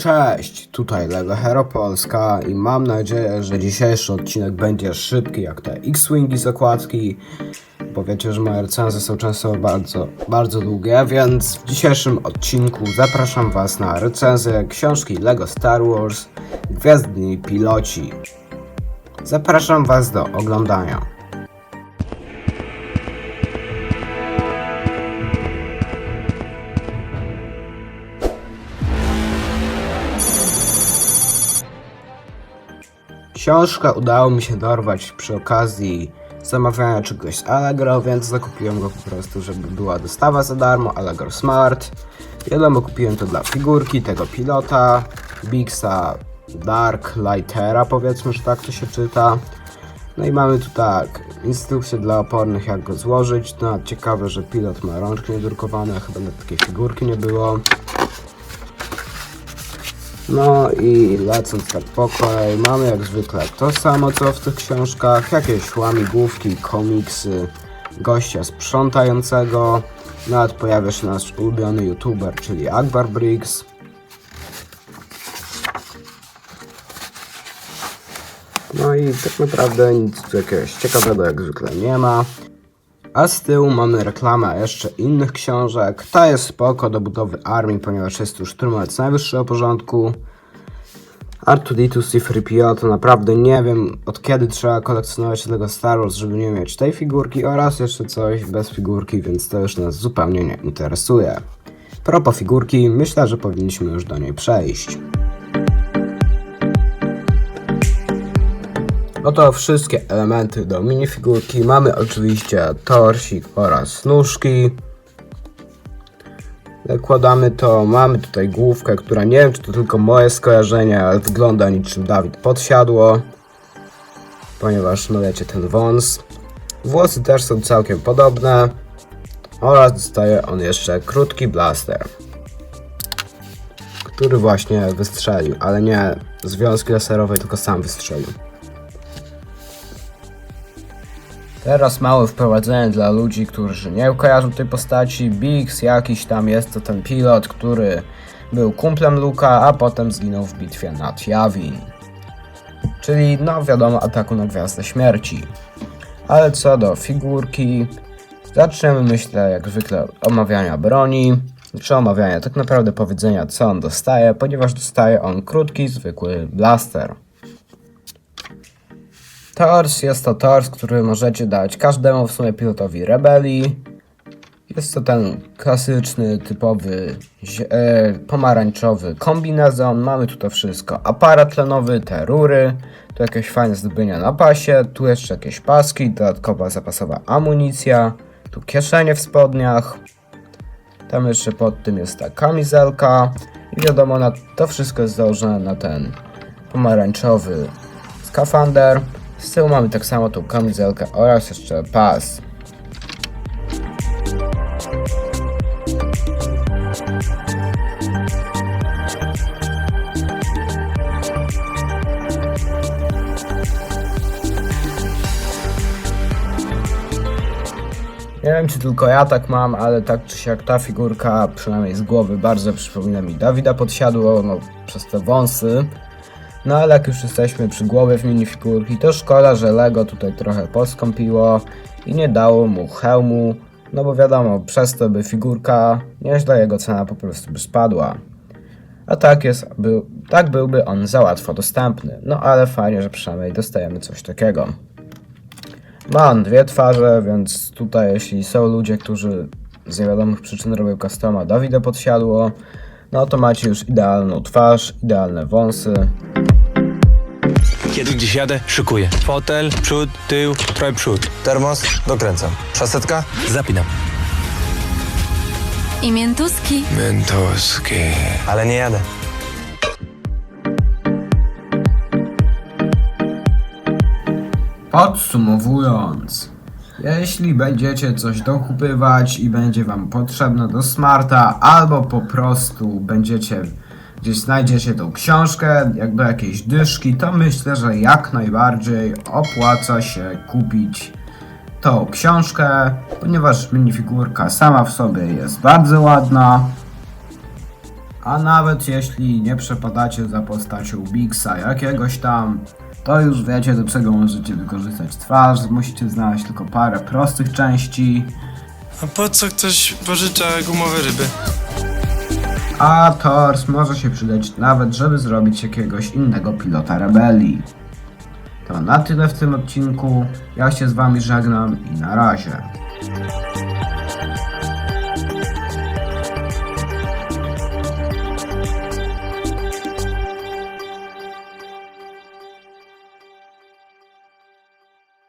cześć! Tutaj Lego Hero Polska i mam nadzieję, że dzisiejszy odcinek będzie szybki jak te X-Wingi z okładki. Bo wiecie, że moje recenzje są często bardzo, bardzo długie, więc w dzisiejszym odcinku zapraszam Was na recenzję książki Lego Star Wars Gwiazdni Piloci. Zapraszam Was do oglądania. Książkę udało mi się dorwać przy okazji zamawiania czegoś z Allegro, więc zakupiłem go po prostu, żeby była dostawa za darmo, Allegro Smart. Wiadomo, kupiłem to dla figurki tego pilota, Bixa Dark Lightera, powiedzmy, że tak to się czyta. No i mamy tu tak, instrukcje dla opornych, jak go złożyć. No, ciekawe, że pilot ma rączki niedrukowane, chyba nawet takiej figurki nie było. No i lecąc tak po kolei, mamy jak zwykle to samo co w tych książkach, jakieś łamigłówki, komiksy, gościa sprzątającego, nawet pojawia się nasz ulubiony youtuber, czyli Akbar Briggs. No i tak naprawdę nic jakiegoś ciekawego jak zwykle nie ma. A z tyłu mamy reklamę jeszcze innych książek. Ta jest spoko do budowy armii, ponieważ jest już szturmowiec najwyższego porządku. R2D2 C3PO to naprawdę nie wiem od kiedy trzeba kolekcjonować tego Star Wars, żeby nie mieć tej figurki oraz jeszcze coś bez figurki, więc to już nas zupełnie nie interesuje. Propos figurki, myślę, że powinniśmy już do niej przejść. Oto wszystkie elementy do minifigurki. Mamy oczywiście torsik oraz nóżki. Nakładamy to, mamy tutaj główkę, która nie wiem czy to tylko moje skojarzenie, ale wygląda niczym Dawid podsiadło. Ponieważ no wiecie ten wąs. Włosy też są całkiem podobne. Oraz dostaje on jeszcze krótki blaster. Który właśnie wystrzelił, ale nie związki laserowej, tylko sam wystrzelił. Teraz małe wprowadzenie dla ludzi, którzy nie kojarzą tej postaci. Biggs jakiś tam jest to ten pilot, który był kumplem Luka, a potem zginął w bitwie nad Yavin. Czyli no wiadomo ataku na Gwiazdę Śmierci. Ale co do figurki, zaczniemy myślę jak zwykle omawiania broni, czy omawiania tak naprawdę powiedzenia co on dostaje, ponieważ dostaje on krótki, zwykły blaster. Tors jest to tors, który możecie dać każdemu w sumie pilotowi rebelii. Jest to ten klasyczny, typowy, e, pomarańczowy kombinezon. Mamy tu to wszystko. Aparat tlenowy, te rury, tu jakieś fajne zdobienia na pasie, tu jeszcze jakieś paski, dodatkowa zapasowa amunicja, tu kieszenie w spodniach. Tam jeszcze pod tym jest ta kamizelka. I wiadomo, na, to wszystko jest założone na ten pomarańczowy skafander. Z tyłu mamy tak samo tą kamizelkę oraz jeszcze pas. Nie wiem czy tylko ja tak mam, ale tak czy siak ta figurka, przynajmniej z głowy, bardzo przypomina mi Dawida Podsiadło, no przez te wąsy. No ale jak już jesteśmy przy głowie w minifigurki, to szkoda, że Lego tutaj trochę poskąpiło i nie dało mu hełmu, no bo wiadomo, przez to by figurka, nieźle jego cena po prostu by spadła. A tak jest, był, tak byłby on za łatwo dostępny, no ale fajnie, że przynajmniej dostajemy coś takiego. Ma on dwie twarze, więc tutaj jeśli są ludzie, którzy z niewiadomych przyczyn robią customa Dawida podsiadło, no to macie już idealną twarz, idealne wąsy. Kiedy gdzieś jadę, szykuję. Fotel, przód, tył, trochę przód. Termos, dokręcam. Szasetka? Zapinam. I miętuski. Mentoski. Ale nie jadę. Podsumowując, jeśli będziecie coś dokupywać i będzie wam potrzebne do smarta, albo po prostu będziecie gdzieś znajdziecie tą książkę, jak do jakiejś dyszki, to myślę, że jak najbardziej opłaca się kupić tą książkę, ponieważ minifigurka sama w sobie jest bardzo ładna. A nawet jeśli nie przepadacie za postacią Bixa jakiegoś tam, to już wiecie do czego możecie wykorzystać twarz, musicie znaleźć tylko parę prostych części, A po co ktoś pożycza gumowe ryby? A Tors może się przydać nawet, żeby zrobić jakiegoś innego pilota rebelii. To na tyle w tym odcinku, ja się z wami żegnam i na razie.